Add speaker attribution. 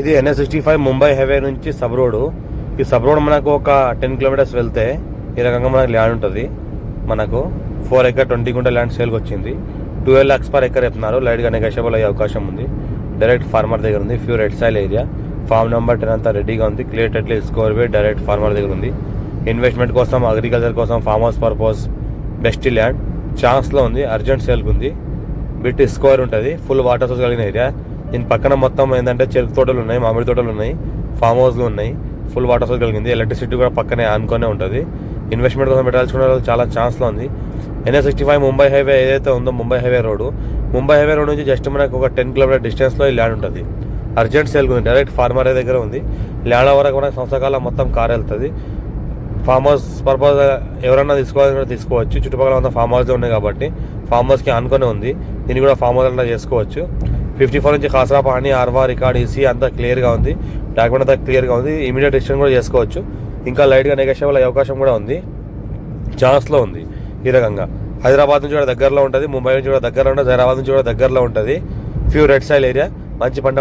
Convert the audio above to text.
Speaker 1: ఇది NS sixty five Mumbai highway నుంచి sub road ఈ సబ్ రోడ్ మనకు ఒక టెన్ కిలోమీటర్స్ వెళ్తే ఈ రకంగా మనకు ల్యాండ్ ఉంటుంది. మనకు ఫోర్ ఎకర్ ట్వంటీ గుంట ల్యాండ్ సేల్కి వచ్చింది ట్వెల్వ్ లాక్స్ పర్ ఎకర్ చెప్తున్నారు. లైట్గా నెగోషియబుల్ అయ్యే అవకాశం ఉంది. డైరెక్ట్ ఫార్మర్ దగ్గర ఉంది. Few red soil area farm number ten అంతా రెడీగా ఉంది. క్లియర్ టెట్లు స్కోర్ వే డైరెక్ట్ ఫార్మర్ దగ్గర ఉంది. ఇన్వెస్ట్మెంట్ కోసం అగ్రికల్చర్ కోసం farm house purpose best land ఛాన్స్లో ఉంది. అర్జెంట్ సేల్కి ఉంది. బిట్ స్కోర్ ఉంటుంది. ఫుల్ వాటర్ సోర్స్ కలిగిన ఏరియా దీని పక్కన మొత్తం ఏంటంటే చెరుకు తోటలు ఉన్నాయి మామిడి తోటలు ఉన్నాయి ఫామ్ హౌస్లు ఉన్నాయి. ఫుల్ వాటర్ సోర్స్ కలిగింది. ఎలక్ట్రిసిటీ కూడా పక్కనే ఆనుకొనే ఉంటుంది. ఇన్వెస్ట్మెంట్ కోసం పెట్టాల్సిన వాళ్ళు చాలా ఛాన్స్లో ఉంది. NS sixty five Mumbai highway ఏదైతే ఉందో Mumbai highway road Mumbai highway road నుంచి జస్ట్ మనకు ఒక టెన్ కిలోమీటర్ డిస్టెన్స్లో ఈ ల్యాండ్ ఉంటుంది. అర్జెంట్ సేల్ ఉంది డైరెక్ట్ ఫార్మర్ దగ్గర ఉంది. ల్యాండ్ వరకు కూడా సంవత్సరకాలం మొత్తం కార్ వెళ్తుంది. ఫామ్ హౌస్ పర్పస్ ఎవరన్నా తీసుకోవాలని తీసుకోవచ్చు. చుట్టుపక్కల అంతా ఫామ్ హౌస్ ఉన్నాయి కాబట్టి ఫామ్ హౌస్కి అనుకునే ఉంది. దీన్ని కూడా ఫామ్ హౌస్ అట్లా చేసుకోవచ్చు. ఫిఫ్టీ ఫోర్ నుంచి కాసరా పాణి ఆర్వా రికార్డ్ ఈసీ అంతా క్లియర్గా ఉంది. డాక్యుమెంట్ అంతా క్లియర్గా ఉంది. ఇమీడియట్ డిసిషన్ కూడా చేసుకోవచ్చు. ఇంకా లైట్గా నెగోషియబుల్ అయ్యే అవకాశం కూడా ఉంది. ఛాన్స్లో ఉంది ఈ రకంగా. హైదరాబాద్ నుంచి కూడా దగ్గరలో ఉంటుంది. ముంబై నుంచి కూడా దగ్గరలో ఉంటుంది. హైదరాబాద్ నుంచి కూడా దగ్గరలో ఉంటుంది. ఫ్యూ రెడ్ సైల్ ఏరియా మంచి పంట